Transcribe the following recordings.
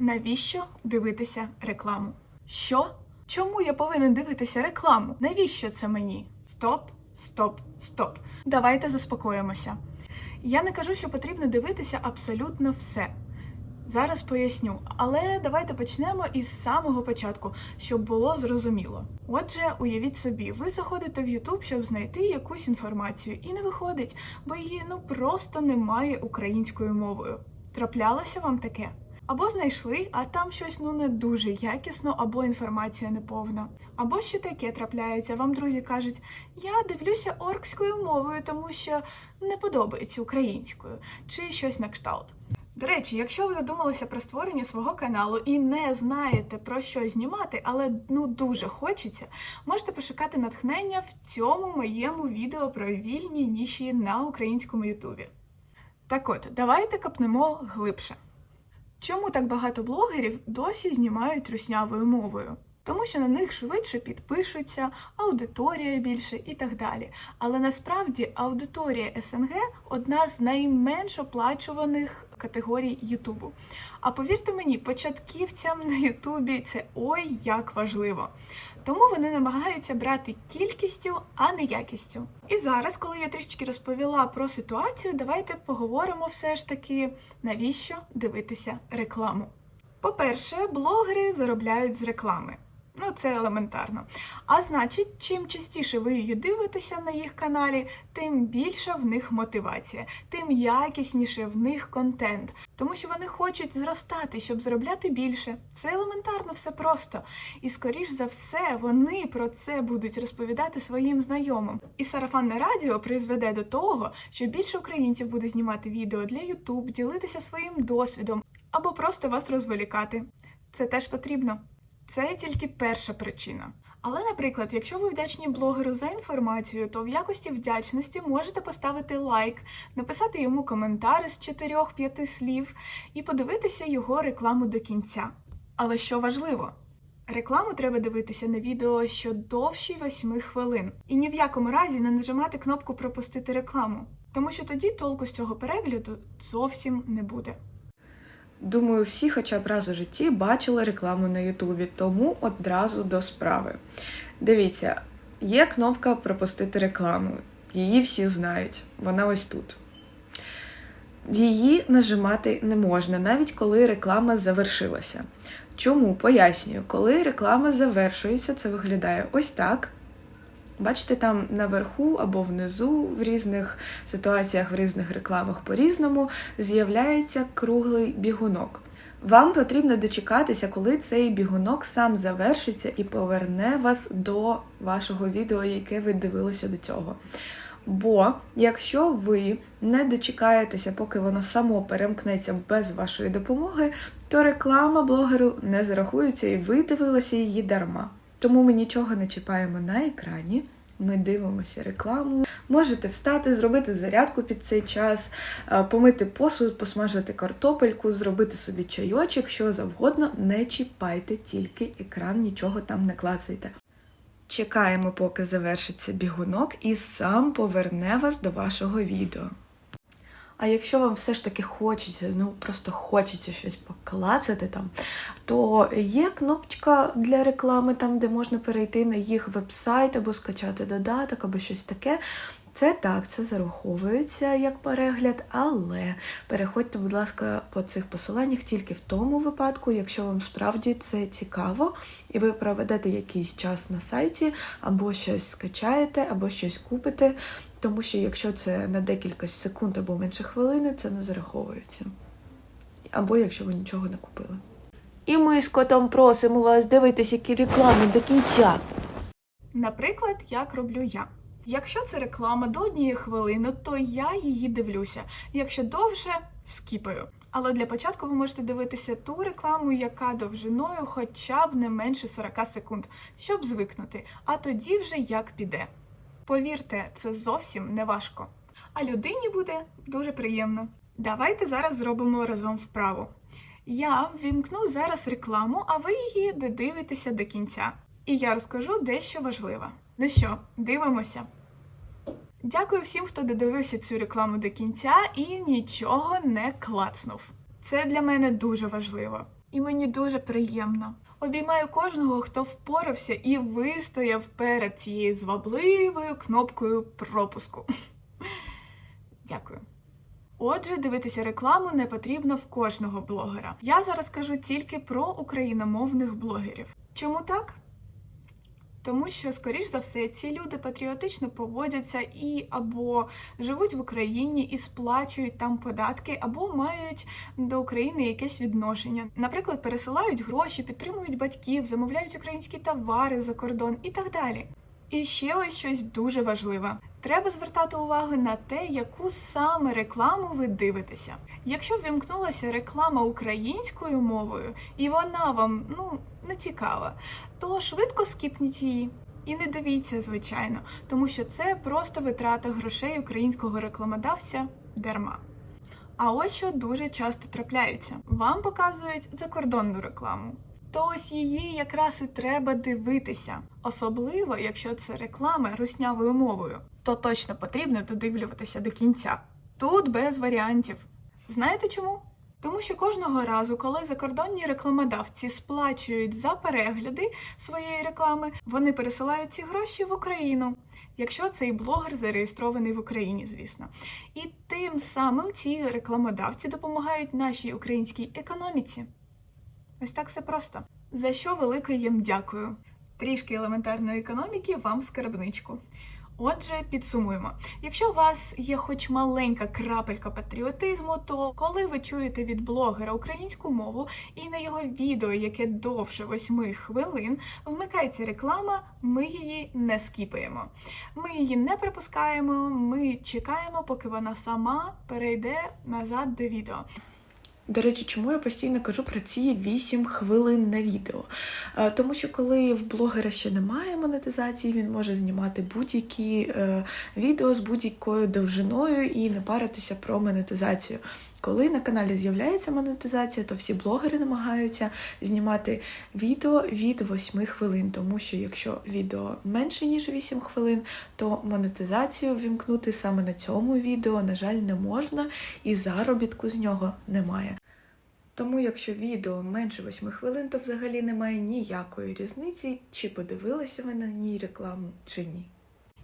Навіщо дивитися рекламу? Що? Чому я повинен дивитися рекламу? Навіщо це мені? Стоп, стоп, стоп. Давайте заспокоїмося. Я не кажу, що потрібно дивитися абсолютно все. Зараз поясню, але давайте почнемо із самого початку, щоб було зрозуміло. Отже, уявіть собі, ви заходите в YouTube, щоб знайти якусь інформацію, і не виходить, бо її ну просто немає українською мовою. Траплялося вам таке? Або знайшли, а там щось ну не дуже якісно, або інформація неповна. Або ще таке трапляється. Вам друзі кажуть, я дивлюся оркською мовою, тому що не подобається українською, чи щось на кшталт. До речі, якщо ви задумалися про створення свого каналу і не знаєте про що знімати, але ну дуже хочеться, можете пошукати натхнення в цьому моєму відео про вільні ніші на українському Ютубі. Так от, давайте копнемо глибше. Чому так багато блогерів досі знімають руснявою мовою? Тому що на них швидше підпишуться, аудиторія більше і так далі. Але насправді аудиторія СНГ одна з найменш оплачуваних категорій Ютубу. А повірте мені, початківцям на Ютубі це ой як важливо. Тому вони намагаються брати кількістю, а не якістю. І зараз, коли я трішечки розповіла про ситуацію, давайте поговоримо все ж таки, навіщо дивитися рекламу. По-перше, блогери заробляють з реклами. Ну, це елементарно. А значить, чим частіше ви її дивитеся на їх каналі, тим більша в них мотивація, тим якісніше в них контент. Тому що вони хочуть зростати, щоб заробляти більше. Все елементарно, все просто. І скоріш за все, вони про це будуть розповідати своїм знайомим. І сарафанне радіо призведе до того, що більше українців буде знімати відео для YouTube, ділитися своїм досвідом або просто вас розволікати. Це теж потрібно. Це тільки перша причина. Але, наприклад, якщо ви вдячні блогеру за інформацію, то в якості вдячності можете поставити лайк, написати йому коментар з 4-5 слів і подивитися його рекламу до кінця. Але що важливо, рекламу треба дивитися на відео, що довші 8 хвилин, і ні в якому разі не нажимати кнопку Пропустити рекламу, тому що тоді толку з цього перегляду зовсім не буде. Думаю, всі хоча б раз у житті бачили рекламу на Ютубі, тому одразу до справи. Дивіться, є кнопка Пропустити рекламу. Її всі знають. Вона ось тут. Її нажимати не можна, навіть коли реклама завершилася. Чому? Пояснюю, коли реклама завершується, це виглядає ось так. Бачите, там наверху або внизу в різних ситуаціях, в різних рекламах по-різному з'являється круглий бігунок. Вам потрібно дочекатися, коли цей бігунок сам завершиться і поверне вас до вашого відео, яке ви дивилися до цього. Бо якщо ви не дочекаєтеся, поки воно само перемкнеться без вашої допомоги, то реклама блогеру не зарахується і ви дивилися її дарма. Тому ми нічого не чіпаємо на екрані. Ми дивимося рекламу. Можете встати, зробити зарядку під цей час, е, помити посуд, посмажити картопельку, зробити собі чайочок, що завгодно. Не чіпайте тільки екран, нічого там не клацайте. Чекаємо, поки завершиться бігунок, і сам поверне вас до вашого відео. А якщо вам все ж таки хочеться, ну просто хочеться щось поклацати там, то є кнопочка для реклами, там, де можна перейти на їх веб-сайт або скачати додаток, або щось таке. Це так, це зараховується як перегляд, але переходьте, будь ласка, по цих посиланнях тільки в тому випадку, якщо вам справді це цікаво, і ви проведете якийсь час на сайті, або щось скачаєте, або щось купите. Тому що якщо це на декілька секунд або менше хвилини, це не зараховується. Або якщо ви нічого не купили. І ми з котом просимо вас дивитися які реклами до кінця. Наприклад, як роблю я. Якщо це реклама до однієї хвилини, то я її дивлюся. Якщо довше, скіпаю. Але для початку ви можете дивитися ту рекламу, яка довжиною хоча б не менше 40 секунд, щоб звикнути, а тоді вже як піде. Повірте, це зовсім не важко. А людині буде дуже приємно. Давайте зараз зробимо разом вправу. Я ввімкну зараз рекламу, а ви її додивитеся до кінця. І я розкажу дещо важливе. Ну що, дивимося. Дякую всім, хто додивився цю рекламу до кінця і нічого не клацнув. Це для мене дуже важливо. І мені дуже приємно. Обіймаю кожного, хто впорався і вистояв перед цією звабливою кнопкою пропуску. Дякую. Отже, дивитися рекламу не потрібно в кожного блогера. Я зараз кажу тільки про україномовних блогерів. Чому так? Тому що, скоріш за все, ці люди патріотично поводяться і або живуть в Україні і сплачують там податки, або мають до України якесь відношення. Наприклад, пересилають гроші, підтримують батьків, замовляють українські товари за кордон і так далі. І ще ось щось дуже важливе. Треба звертати увагу на те, яку саме рекламу ви дивитеся. Якщо ввімкнулася реклама українською мовою, і вона вам ну не цікава, то швидко скіпніть її. І не дивіться, звичайно, тому що це просто витрата грошей українського рекламодавця дарма. А ось що дуже часто трапляється: вам показують закордонну рекламу. То ось її якраз і треба дивитися, особливо якщо це реклама руснявою мовою, то точно потрібно додивлюватися до кінця. Тут без варіантів. Знаєте чому? Тому що кожного разу, коли закордонні рекламодавці сплачують за перегляди своєї реклами, вони пересилають ці гроші в Україну, якщо цей блогер зареєстрований в Україні, звісно. І тим самим ці рекламодавці допомагають нашій українській економіці. Ось так все просто. За що велике їм дякую. Трішки елементарної економіки вам в скарбничку. Отже, підсумуємо. Якщо у вас є хоч маленька крапелька патріотизму, то коли ви чуєте від блогера українську мову і на його відео, яке довше 8 хвилин, вмикається реклама, ми її не скіпаємо. Ми її не припускаємо, ми чекаємо, поки вона сама перейде назад до відео. До речі, чому я постійно кажу про ці 8 хвилин на відео? Е, Тому що коли в блогера ще немає монетизації, він може знімати будь-які е, відео з будь-якою довжиною і не паритися про монетизацію. Коли на каналі з'являється монетизація, то всі блогери намагаються знімати відео від 8 хвилин, тому що якщо відео менше ніж 8 хвилин, то монетизацію вімкнути саме на цьому відео, на жаль, не можна, і заробітку з нього немає. Тому, якщо відео менше 8 хвилин, то взагалі немає ніякої різниці, чи подивилися ви на ній рекламу чи ні.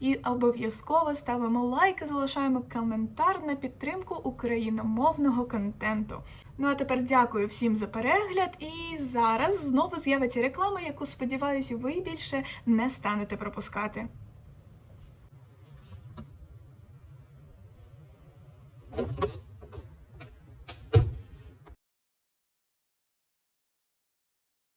І обов'язково ставимо лайк і залишаємо коментар на підтримку україномовного контенту. Ну а тепер дякую всім за перегляд, і зараз знову з'явиться реклама, яку сподіваюся, ви більше не станете пропускати.